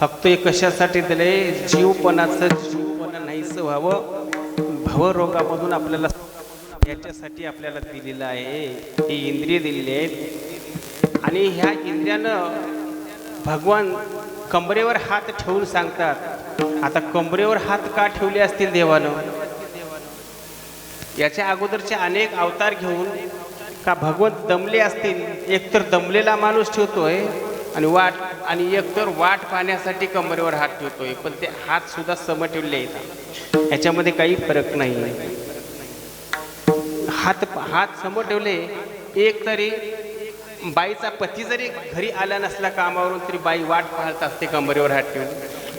फक्त हे कशासाठी दिले जीवपणाचं जीवपणा नाहीचं व्हावं. भवरोगामधून आपल्याला याच्यासाठी आपल्याला दिलेलं आहे. ही इंद्रिय दिलेली आहेत. आणि ह्या इंद्रियानं भगवान कमरेवर हात ठेवून सांगतात आता कमरेवर हात का ठेवले असतील देवानं? याच्या अगोदरचे अनेक अवतार घेऊन का भगवंत दमले असतील? एकतर दमलेला माणूस ठेवतोय आणि वाट आणि एकतर वाट पाहण्यासाठी कमरेवर हात ठेवतोय पण ते हात सुद्धा सम ठेवले आहेत. याच्यामध्ये काही फरक नाही. हात हात समोर ठेवले एक तरी बाईचा पती जरी घरी आला नसला कामावरून तरी बाई वाट पाहत असते कमरेवर हात ठेवून.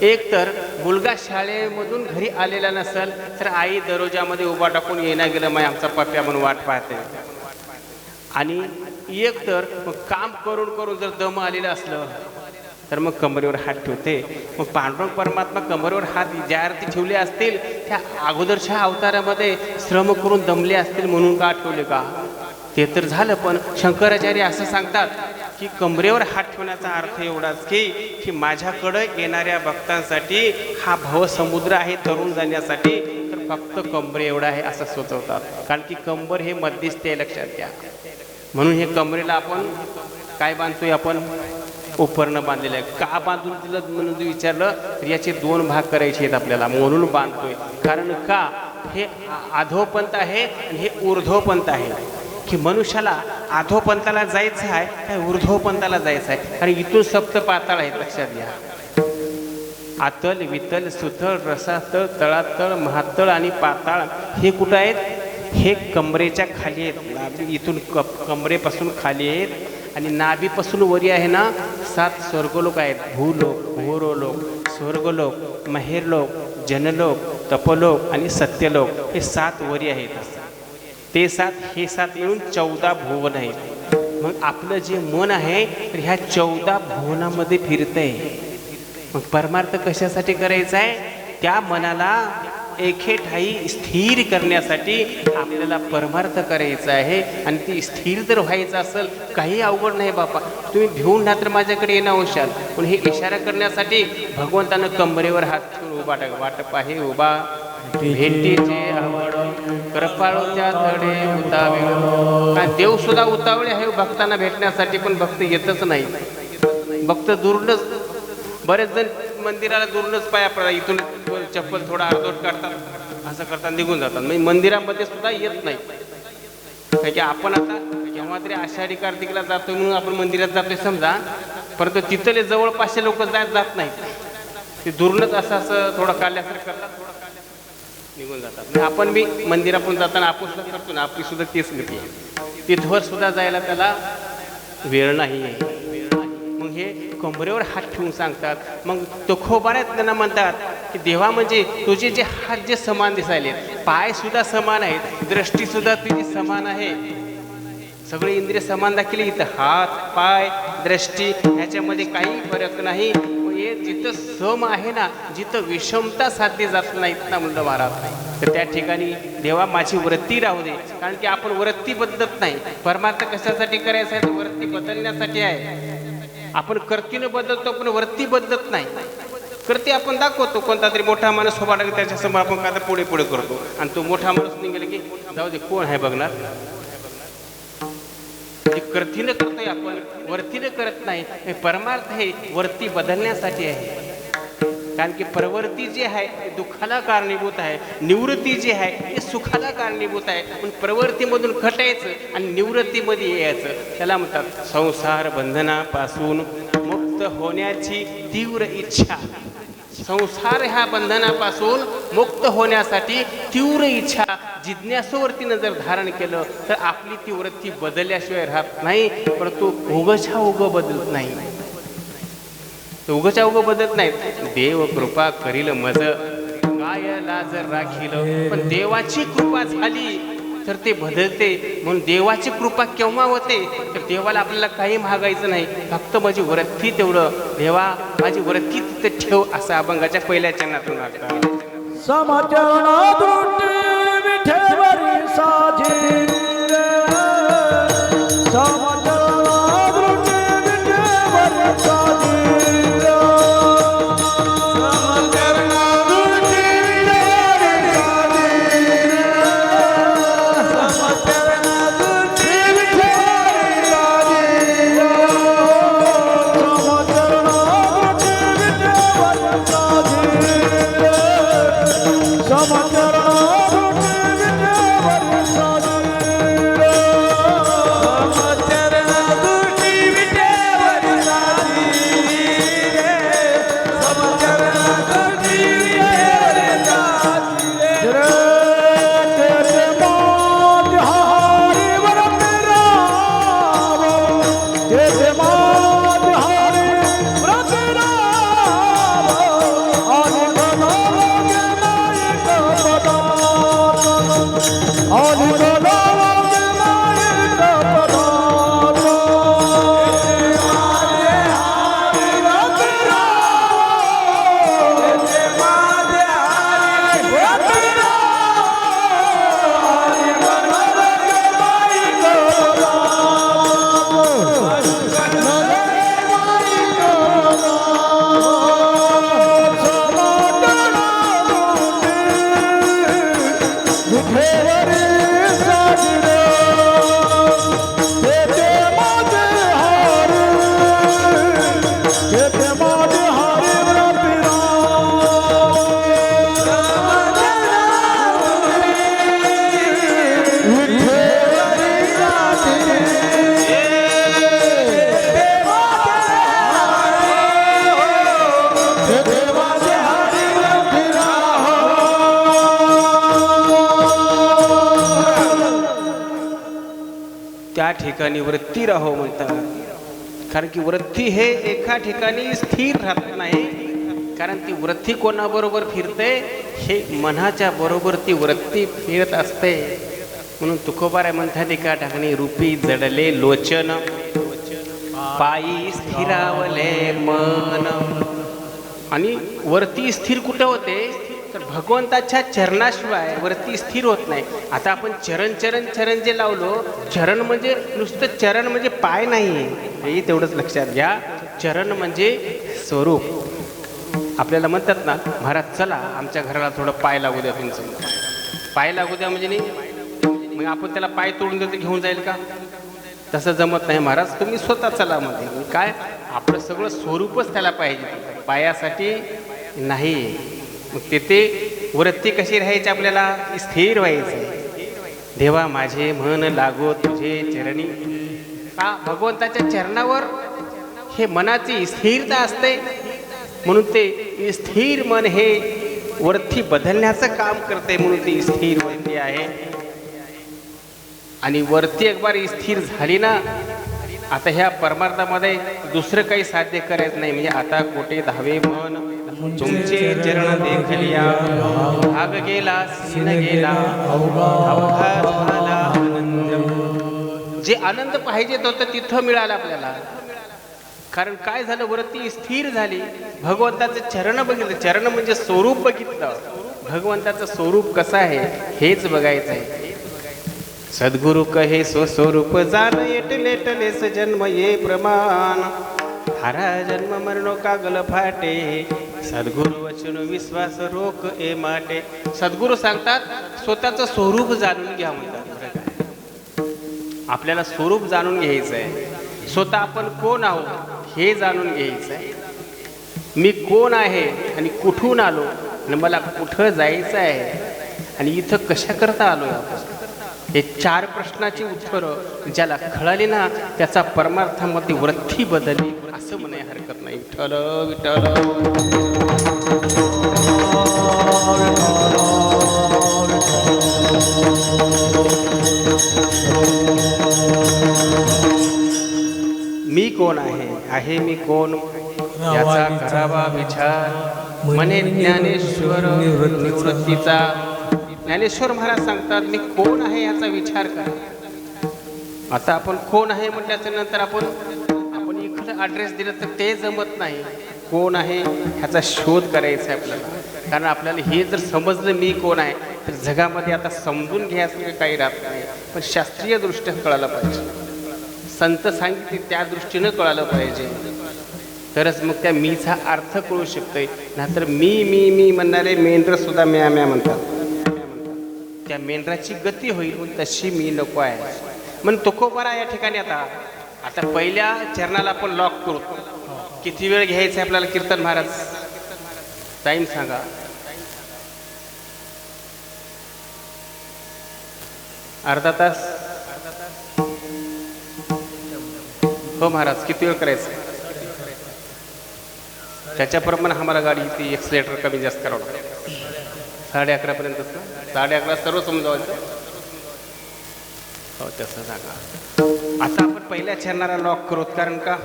एक तर मुलगा शाळेमधून घरी आलेला नसेल तर आई दरोजामध्ये उभा टाकून येणं गेलं मग आमचा पप्प्या म्हणून वाट पाहते. आणि एक तर काम करून करून जर दम आलेलं असलं तर मग कमरेवर हात ठेवते. मग पांडुरंग परमात्मा कमरेवर हात ज्या अर्थी ठेवले असतील त्या अगोदरच्या अवतारामध्ये श्रम करून दमले असतील म्हणून का ठेवले का? ते तर झालं पण शंकराचार्य असं सांगतात की कमरेवर हात ठेवण्याचा अर्थ एवढाच की की माझ्याकडं येणाऱ्या भक्तांसाठी हा भवसमुद्र आहे तरुण जाण्यासाठी तर फक्त कमरे एवढा आहे असं सुचवतात. कारण की कंबर हे मध्यस्थी आहे लक्षात घ्या. म्हणून हे कमरेला आपण काय बांधतोय आपण? उपरणं बांधलेलं आहे का बांधून दिलं म्हणून विचारलं तर याचे दोन भाग करायचे आहेत आपल्याला. म्हणून बांधतोय. कारण का? हे अधोपंत आहे आणि हे ऊर्ध्वपंत आहे. की मनुष्याला अधोपंताला जायचं आहे काय ऊर्ध्वपंताला जायचं आहे? कारण इथून सप्त पाताळ आहेत लक्षात घ्या. आतल वितल सुथळ रसातळ तळातळ महातळ आणि पाताळ हे कुठं आहेत? हे कमरेच्या खाली आहेत. इथून क कमरेपासून खाली आहेत. आणि नाभीपासून वरी आहे ना सात स्वर्गलोक आहेत. भूलोक भूरोलोक स्वर्गलोक महेरलोक जनलोक तपलोक आणि सत्यलोक हे सात वरी आहेत. ते सात हे सात मिळून चौदा भुवन आहेत. मग आपलं जे मन आहे तर ह्या चौदा भुवनामध्ये फिरतंय. मग परमार्थ कशासाठी करायचा आहे त्या मनाला एके ठाई स्थिर करण्यासाठी आपल्याला परमार्थ करायचा आहे. आणि ती स्थिर जर व्हायचं असेल काही अवघड नाही बापा. तुम्ही भिवून ना तर माझ्याकडे येणं होशाल पण हे इशारा करण्यासाठी भगवंतानं कंबरेवर हात ठेवून उभा टाक वाटप आहे उभा. भेटीचे आवड कृपाळूच्या तडे उतावळ. का देव सुद्धा उतावळे आहे भक्तांना भेटण्यासाठी पण भक्त येतच नाही. भक्त दुर्लच बरेच जण मंदिराला दुरूनच पाया पडा इथून चप्पल थोडा अर्धोट काढतात असं करतात निघून जातात. म्हणजे मंदिरामध्ये सुद्धा येत नाही. कारण की आपण आता केव्हा तरी आषाढी कार्तिकला जातोय म्हणून आपण मंदिरात जातोय समजा परंतु तिथले जवळपासचे लोक जात जात नाहीत. ते दुरूनच असं असं थोडं काढल्यासारखं करतात थोडं निघून जातात. म्हणजे आपण बी मंदिरातून जाताना आपण सुद्धा करतो ना आपली सुद्धा तेच गती आहे. तिथवर सुद्धा जायला त्याला वेळ नाही आहे. मग हे कोंबरेवर हात ठेवून सांगतात. मग तो खोबाऱ्यात त्यांना म्हणतात की देवा म्हणजे तुझे जे हात जे समान दिसायले पाय सुद्धा समान आहेत दृष्टी सुद्धा तुझी समान आहे. सगळे इंद्रिय समान दाखिले इथं हात पाय दृष्टी ह्याच्यामध्ये काही फरक नाही. हे जिथं सम आहे ना जिथं विषमता साध्य जात नाही ना म्हणलं महाराज तर त्या ठिकाणी देवा माझी वृत्ती राहू दे. कारण की आपण वृत्ती बदलत नाही. परमार्थ कशासाठी करायचं आहे? तर वृत्ती बदलण्यासाठी आहे. आपण कर्तीनं बदलतो पण वरती बदलत नाही. करते आपण दाखवतो कोणता तरी मोठा माणूस उभा लागेल त्याच्यासमोर आपण काय पुढे पुढे करतो. आणि तो मोठा माणूस निघेल की जाऊ दे कोण आहे बघणार? म्हणजे कर्तीनं करतोय आपण वरतीनं करत नाही. हे परमार्थ हे वरती बदलण्यासाठी आहे. कारण की प्रवृत्ती जी आहे ते दुःखाला कारणीभूत आहे. निवृत्ती जी आहे ते सुखाला कारणीभूत आहे. पण प्रवृत्तीमधून खटायचं आणि निवृत्तीमध्ये यायचं. त्याला म्हणतात संसार बंधनापासून मुक्त होण्याची तीव्र इच्छा. संसार ह्या बंधनापासून मुक्त होण्यासाठी तीव्र इच्छा. जिज्ञासूवरतीनं जर धारण केलं तर आपली ती वृत्ती बदलल्याशिवाय राहत नाही. परंतु उगच्या उग बदलत नाही. उगच्या उग बदलत नाहीत. देव कृपा करील मज काय जर राखील पण देवाची कृपा झाली तर ते बदलते. म्हणून देवाची कृपा केव्हा होते? तर देवाला आपल्याला काही मागायचं नाही. फक्त माझी वृत्ती तेवढं. देवा माझी वृत्ती तिथे ठेव असं अभंगाच्या पहिल्या चरणातून लागतात त्या ठिकाणी वृत्ती राहो म्हणतात. कारण की वृत्ती हे एका ठिकाणी स्थिर राहत नाही. कारण ती वृत्ती कोणाबरोबर फिरते? हे मनाच्या बरोबर ती वृत्ती फिरत असते. म्हणून तुकोबाराय म्हणतात एका ठिकाणी रूपी जडले लोचन पायी स्थिरावले मन. आणि वरती स्थिर कुठं होते? तर भगवंताच्या चरणाशिवाय वरती स्थिर होत नाही. आता आपण चरण चरण चरण जे लावलो चरण म्हणजे नुसतं चरण म्हणजे पाय नाही हे तेवढंच लक्षात घ्या. चरण म्हणजे स्वरूप. आपल्याला म्हणतात ना महाराज चला आमच्या घराला थोडं पाय लागू द्या तुमचं. पाय लागू द्या म्हणजे नाही? मग आपण त्याला पाय तोडून देतो घेऊन जाईल का? तसं जमत नाही महाराज तुम्ही स्वतः चला मध्ये. काय? आपलं सगळं स्वरूपच त्याला पाहिजे. पायासाठी नाही. मग तिथे वृत्ती कशी राहायची आपल्याला? स्थिर व्हायची. देवा माझे मन लागो तुझे चरणी. का? भगवंताच्या चरणावर हे मनाची स्थिरता असते. म्हणून ते स्थिर मन हे वरती बदलण्याचं काम करते म्हणून ती स्थिर वरती आहे. आणि वरती एक बार स्थिर झाली ना आता ह्या परमार्थामध्ये दुसरं काही साध्य करायचं नाही. म्हणजे आता कोठे धावे मन तुमचे चरण देखील भाग गेला सीन गेला. आनंद. जे आनंद पाहिजे होतं तिथं मिळालं आपल्याला. कारण काय झालं वरती स्थिर झाली. भगवंताचं चरण बघितलं. चरण म्हणजे स्वरूप बघितलं. भगवंताचं स्वरूप कसं आहे हेच बघायचं आहे. सद्गुरु कहे सो स्वरूप जाण एटले टले जन्म ये प्रमाण। हारा जन्म मरणो कागल फाटे सद्गुरु वचन विश्वास रोक ए माटे। सद्गुरु सांगतात स्वतःचं स्वरूप जाणून घ्या म्हणतात आपल्याला स्वरूप जाणून घ्यायचं आहे स्वतः आपण कोण आहोत हे जाणून घ्यायचं आहे मी कोण आहे आणि कुठून आलो आणि मला कुठं जायचं आहे आणि इथं कशा करता आलो आपण? हे चार प्रश्नाची उत्तरं ज्याला कळाली ना त्याचा परमार्थामध्ये वृत्ती बदलली असं म्हणे हरकत नाही. विठ्ठल विठ्ठल. मी कोण आहे? आहे मी कोण? याचा करावा विचार. मने ज्ञानेश्वर निवृत्तीचा. ज्ञानेश्वर महाराज सांगतात मी कोण आहे याचा विचार करा. आता आपण कोण आहे म्हटल्याच्या नंतर आपण आपण इकडं ॲड्रेस दिलं तर ते जमत नाही. कोण आहे ह्याचा शोध करायचा आहे आपल्याला. कारण आपल्याला हे जर समजलं मी कोण आहे तर जगामध्ये आता समजून घ्यायचं काही राहत नाही. पण शास्त्रीय दृष्ट्या कळायला पाहिजे. संत सांगितले त्या दृष्टीनं कळालं पाहिजे. तरच मग त्या मीचा अर्थ कळू शकतोय. नाहीतर मी मी मी म्हणणारे मेंढर सुद्धा म्या म्या म्हणतात. त्या मेंढराची गती होईल तशी मी नको आहे. मग तुकोबारा या ठिकाणी आता. आता पहिल्या चरणाला आपण लॉक करू. किती वेळ घ्यायचा आहे आपल्याला कीर्तन महाराज? टाईम सांगा. अर्धा तास? हो महाराज किती वेळ करायचं त्याच्याप्रमाणे आम्हाला गाडी ती एक्सिलेटर कमी जास्त करावं लागतं साडे अकरापर्यंत साडे अकरा सर्व समजावायचं. हो तसं सांगा. आता आपण पहिल्या चरणाला लॉक करू कारण का?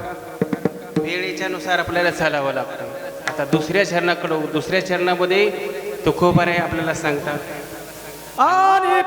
वेळेच्या नुसार आपल्याला चालावं लागतं. आता दुसऱ्या चरणाकडं दुसऱ्या चरणामध्ये तुकोबार आहे आपल्याला सांगतात. आणि